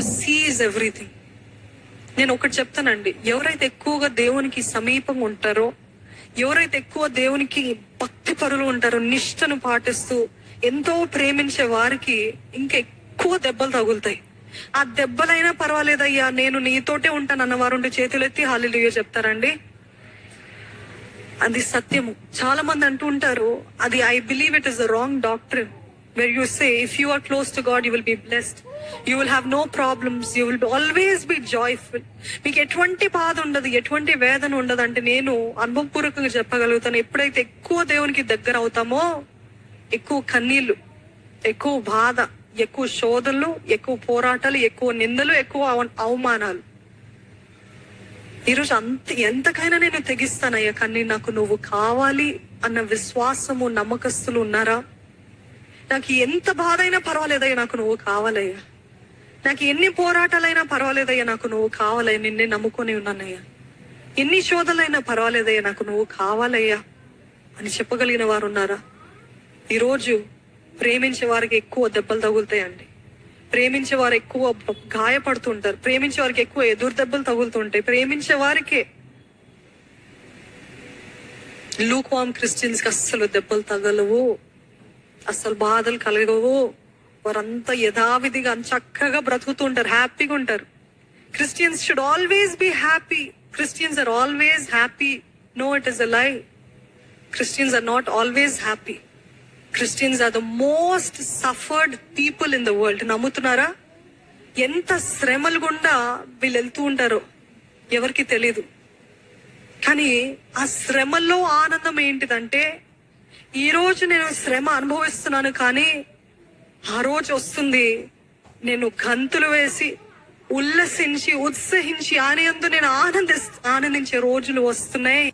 Seize everything. నేను ఒకటి చెప్తానండి. ఎవరైతే ఎక్కువగా దేవునికి సమీపంగా ఉంటారో ఎవరైతే ఎక్కువ దేవునికి భక్తి పరులు ఉంటారో నిష్టను పాటిస్తూ ఎంతో ప్రేమించే వారికి ఇంకా ఎక్కువ దెబ్బలు తగులుతాయి. ఆ దెబ్బలైనా పర్వాలేదయ్యా నేను నీతోటే ఉంటాను అన్నవారు ఉంటే చేతులు ఎత్తి హాలిలుగా చెప్తారండి. అది సత్యము. చాలా మంది అంటూ ఉంటారు అది I believe it is the wrong doctor where you say, if you are close to God you will be blessed. You will have no problems you will always be joyful మీకు ఎటువంటి బాధ ఉండదు ఎటువంటి వేదన ఉండదు అంటే నేను అనుభవపూర్వకంగా చెప్పగలుగుతాను. ఎప్పుడైతే ఎక్కువ దేవునికి దగ్గర అవుతామో ఎక్కువ కన్నీళ్ళు ఎక్కువ బాధ ఎక్కువ శోధనలు ఎక్కువ పోరాటాలు ఎక్కువ నిందలు ఎక్కువ అవ- అవమానాలు. ఈరోజు అంత ఎంతకైనా నేను తెగిస్తానయ్యా కానీ నాకు నువ్వు కావాలి అన్న విశ్వాసము నమ్మకస్తులు ఉన్నారా? నాకు ఎంత బాధ అయినా పర్వాలేదయ్యా నాకు నువ్వు కావాలయ్యా. నాకు ఎన్ని పోరాటాలైనా పర్వాలేదయ్యా నాకు నువ్వు కావాలయ్యా. నిన్నే నమ్ముకొని ఉన్నానయ్యా. ఎన్ని శోధలైనా పర్వాలేదయ్యా నాకు నువ్వు కావాలయ్యా అని చెప్పగలిగిన వారు ఉన్నారా ఈరోజు ప్రేమించే వారికి ఎక్కువ దెబ్బలు తగులుతాయండి. ప్రేమించే వారు ఎక్కువ గాయపడుతుంటారు. ప్రేమించే వారికి ఎక్కువ ఎదురు దెబ్బలు తగులుతుంటాయి. ప్రేమించే వారికే లూక్వామ్ క్రిస్టియన్స్కి అస్సలు దెబ్బలు తగలవు. అస్సలు బాధలు కలగవు. వారంతా యథావిధిగా చక్కగా బ్రతుకుతుంటారు హ్యాపీగా ఉంటారు. Christians should always be happy. Christians are always happy. No it is a lie. Christians are not always happy. Christians are the most suffered people in the world. నమ్ముతున్నారా? ఎంత శ్రమలు గుండా వీళ్ళు వెళ్తూ ఉంటారో ఎవరికి తెలీదు. కానీ ఆ శ్రమల్లో ఆనందం ఏంటిదంటే ఈ రోజు నేను శ్రమ అనుభవిస్తున్నాను కానీ ఆ రోజు వస్తుంది. నేను గంతులు వేసి ఉల్లసించి ఉత్సహించి ఆనందు నేను ఆనందిస్తూ ఆనందించే రోజులు వస్తున్నాయి.